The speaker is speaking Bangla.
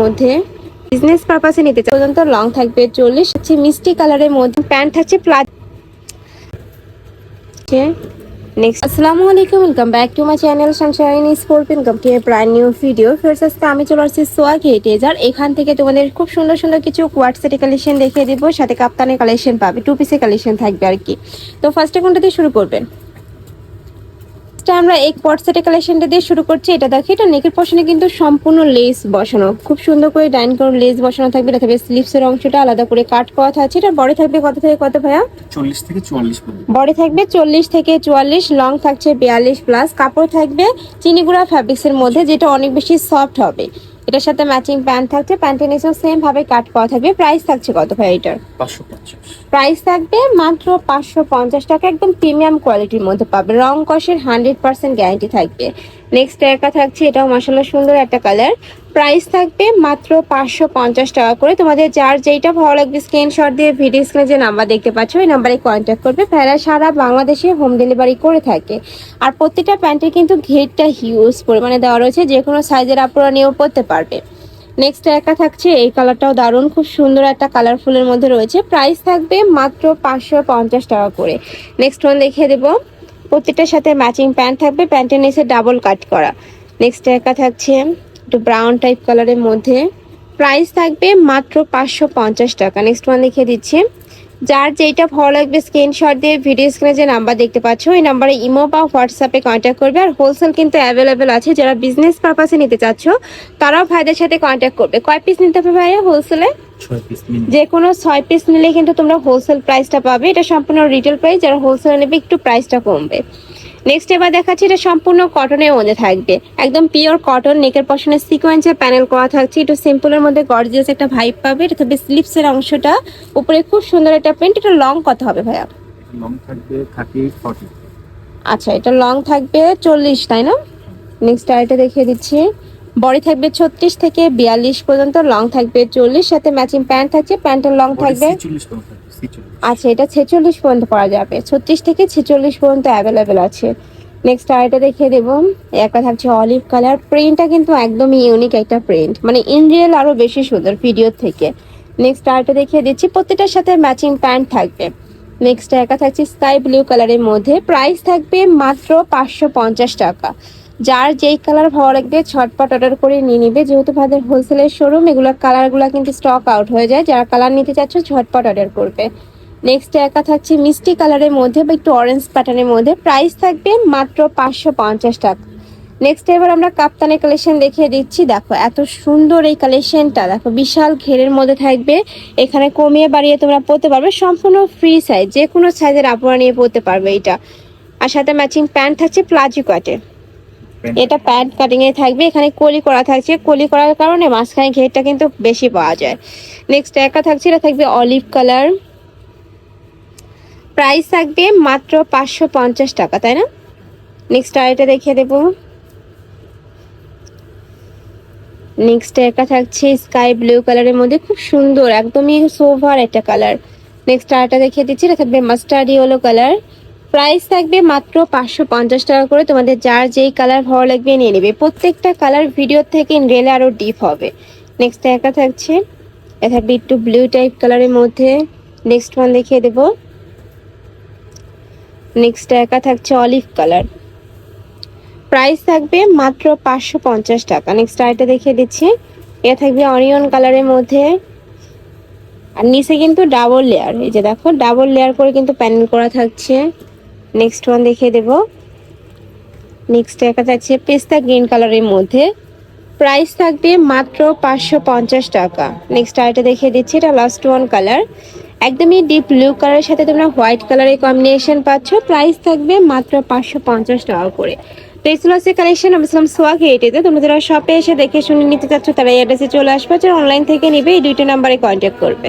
মধ্যে বিজনেস পারপাসে নিতে চাই। পর্যন্ত লং থাকবে চল্লিশ। হচ্ছে মিষ্টি কালারের মধ্যে প্যান্ট থাকছে প্লাজ নেক্সট আসসালামু আলাইকুম back to my channel sunshine brand new video first আজকে আমি চলে আসছি সোয়া গেটেজার এখান থেকে তোমাদের খুব সুন্দর সুন্দর কিছু কোয়াটসেটি কালেকশন দেখিয়ে দিব। সাথে কাপ্তানের কালেকশন পাবে টু পিসের কালেকশন থাকবে আর কি। তো ফার্স্টে কোনটা দিয়ে শুরু করবেন ফার্স্টে আমরা এক পট সেটের কালেকশনটা দিয়ে শুরু করছি। এটা দেখি এটা নেকের পশনে কিন্তু সম্পূর্ণ লেস বসানো। খুব সুন্দর করে ডাইন করে লেস বসানো থাকবে। এটা থাকবে স্লিপসের অংশটা আলাদা করে কাট করা থাকছে। এটা বড় থাকবে কত থেকে কত ভাইয়া? চল্লিশ থেকে চুয়াল্লিশ পর্যন্ত। বড় থাকবে চল্লিশ থেকে চুয়াল্লিশ লং থাকছে বিয়াল্লিশ প্লাস কাপড় থাকবে চিনিগুড়া ফ্যাব্রিক্সের মধ্যে যেটা অনেক বেশি সফট হবে। এটার সাথে ম্যাচিং প্যান্ট থাকছে প্যান্টের নিচেও সেম ভাবে কাট করা থাকবে। প্রাইস থাকছে কত ভাই এটার? প্রাইস থাকবে মাত্র পাঁচশো পঞ্চাশ টাকা একদম প্রিমিয়াম কোয়ালিটির মধ্যে পাবে। রং কষের হান্ড্রেড পার্সেন্ট গ্যারান্টি থাকবে। নেক্সট একা থাকছে এটাও মশলা সুন্দর একটা কালার প্রাইস থাকবে মাত্র পাঁচশো পঞ্চাশ টাকা করে। তোমাদের যার যেইটা ভালো লাগবে স্ক্রিনশট দিয়ে ভিডিও স্ক্রিনে যে নাম্বার দেখতে পাচ্ছ, ওই নাম্বারে কন্ট্যাক্ট করবে। ফেরা সারা বাংলাদেশে হোম ডেলিভারি করে থাকে। আর প্রত্যেকটা প্যান্টে কিন্তু ঘেরটা হিউজ পরিমাণে দেওয়া রয়েছে, যে কোনো সাইজের আপনারা নিয়েও পরতে পারবে। নেক্সট একা থাকছে, এই কালারটাও দারুণ, খুব সুন্দর একটা কালারফুলের মধ্যে রয়েছে। প্রাইস থাকবে মাত্র পাঁচশো পঞ্চাশ টাকা করে। নেক্সট ওয়ান দেখিয়ে দেবো। প্রত্যেকটার সাথে ম্যাচিং প্যান্ট থাকবে প্যান্টের নিচে ডাবল কাট করা। নেক্সট একা থাকছে একটু ব্রাউন টাইপ কালারের মধ্যে প্রাইস থাকবে মাত্র পাঁচশো পঞ্চাশ টাকা। নেক্সট ওয়ান দেখিয়ে দিচ্ছি। যার যেটা ভালো লাগবে স্ক্রিনশট দিয়ে ভিডিও স্ক্রিনে যে নাম্বার দেখতে পাচ্ছ ওই নাম্বারে ইমো বা হোয়াটসঅ্যাপে কন্ট্যাক্ট করবে। আর হোলসেল কিন্তু অ্যাভেলেবেল আছে। যারা বিজনেস পারপাসে নিতে চাচ্ছ তারাও ভাইদের সাথে কন্ট্যাক্ট করবে। কয় পিস নিতে হবে ভাইয়া হোলসেলে যে কোনো ছয় পিস নিলে কিন্তু তোমরা হোলসেল প্রাইসটা পাবে। এটা সম্পূর্ণ রিটেল প্রাইস যারা হোলসেল নেবে একটু প্রাইসটা কমবে। নেক্সট এবার দেখাচ্ছি এটা সম্পূর্ণ কটনের মধ্যে থাকবে। একদম পিওর কটন নেকের পশনে সিকোয়েন্সের প্যানেল করা থাকছে। একটু সিম্পলের মধ্যে গর্জিয়াস একটা ভাইব পাবে। এটা থাকবে স্লিপসের অংশটা। উপরে খুব সুন্দর একটা প্রিন্ট এটা লং কত হবে ভাইয়া? লং থাকবে থার্টি ফর্টি আচ্ছা এটা লং থাকবে চল্লিশ তাই না? নেক্সট আরেকটা দেখিয়ে দিচ্ছি। বডি থাকবে ছত্রিশ থেকে বিয়াল্লিশ পর্যন্ত লং থাকবে চল্লিশ। সাথে ম্যাচিং প্যান্ট থাকছে প্যান্টের লং থাকবে। আচ্ছা এটা ছেচল্লিশ পর্যন্ত পাওয়া যাবে। ছত্রিশ থেকে ছেচল্লিশ পর্যন্ত অ্যাভেলেবেল আছে। নেক্সট আরেকটা দেখিয়ে দেবো। একটা থাকছে অলিভ কালার প্রিন্টটা কিন্তু একদমই ইউনিক একটা প্রিন্ট মানে ইন রিয়েল আরও বেশি সুন্দর ভিডিওর থেকে। নেক্সট আরেকটা দেখিয়ে দিচ্ছি। প্রত্যেকটার সাথে ম্যাচিং প্যান্ট থাকবে। নেক্সট একা থাকছে স্কাই ব্লু কালারের মধ্যে। প্রাইস থাকবে মাত্র পাঁচশো পঞ্চাশ টাকা। যার যেই কালার ভালো লাগবে, ছটপট অর্ডার করে নিয়ে নিবে। যেহেতু ভাদের হোলসেলের শোরুম এগুলোর কালারগুলো কিন্তু স্টক আউট হয়ে যায়। যারা কালার নিতে চাচ্ছ ঝটপট অর্ডার করবে। নেক্সট একা থাকছে মিষ্টি কালারের মধ্যে বা একটু অরেঞ্জ প্যাটার্নের মধ্যে। প্রাইস থাকবে মাত্র পাঁচশো পঞ্চাশ টাকা। নেক্সট এবার আমরা কাপ্তানের কালেকশন দেখিয়ে দিচ্ছি। দেখো এত সুন্দর এই কালেকশনটা দেখো বিশাল ঘেরের মধ্যে থাকবে। এখানে কমিয়ে বাড়িয়ে তোমরা পরতে পারবে। সম্পূর্ণ ফ্রি সাইজ যে কোনো সাইজের আপনারা নিয়ে পরতে পারবে এটা। আর সাথে ম্যাচিং প্যান্ট থাকছে প্লাজো কাটে এটা প্যান্ট কাটিং এ থাকবে। এখানে কলি করা থাকছে। কলি করার কারণে মাঝখানে ঘেরটা কিন্তু বেশি পাওয়া যায়। নেক্সট একা থাকছে এটা থাকবে অলিভ কালার প্রাইস থাকবে মাত্র পাঁচশো পঞ্চাশ টাকা, তাই না? নেক্সট আরেকটা দেখিয়ে দেবো। নেক্সট একা থাকছে স্কাই ব্লু কালারের মধ্যে, খুব সুন্দর, একদমই সোভার একটা কালার নেক্সট আরেকটা দেখিয়ে দিচ্ছি, এটা থাকবে মাস্টার্ড ইয়েলো কালার প্রাইস থাকবে মাত্র পাঁচশো পঞ্চাশ টাকা করে, তোমাদের যার যেই কালার ভালো লাগবে নিয়ে নেবে। প্রত্যেকটা কালার ভিডিও থেকে রেলে আরও ডিপ হবে। নেক্সট একা থাকছে, এটা থাকবে একটু ব্লু টাইপ কালারের মধ্যে। নেক্সট ওয়ান দেখিয়ে দেবো। নেক্সট একা থাকছে অলিভ কালার প্রাইস থাকবে মাত্র পাঁচশো পঞ্চাশ টাকা। নেক্সট আরেকটা দেখিয়ে দিচ্ছি। এটা থাকবে অনিয়ন কালারের মধ্যে। আর নিচে কিন্তু ডাবল লেয়ার এই যে দেখো ডাবল লেয়ার করে কিন্তু প্যানেল করা থাকছে। নেক্সট ওয়ান দেখিয়ে দেবো। নেক্সট একা থাকছে পেস্তা গ্রিন কালারের মধ্যে। প্রাইস থাকবে মাত্র পাঁচশো পঞ্চাশ টাকা। নেক্সট আরেকটা দেখিয়ে দিচ্ছি, এটা লাস্ট ওয়ান কালার একদমই ডিপ ব্লু কালারের সাথে তোমরা হোয়াইট কালারের কম্বিনেশন পাচ্ছ। প্রাইস থাকবে মাত্র পাঁচশো পঞ্চাশ টাকা করে। তো কালেকশন আমি ছিলাম সোয়া এটিতে তোমরা যারা শপে এসে দেখে শুনে নিতে চাচ্ছ, তারা এই অ্যাড্রেসে চলে আসবে। যারা অনলাইন থেকে নিবে, এই দুইটা নাম্বারে কন্ট্যাক্ট করবে।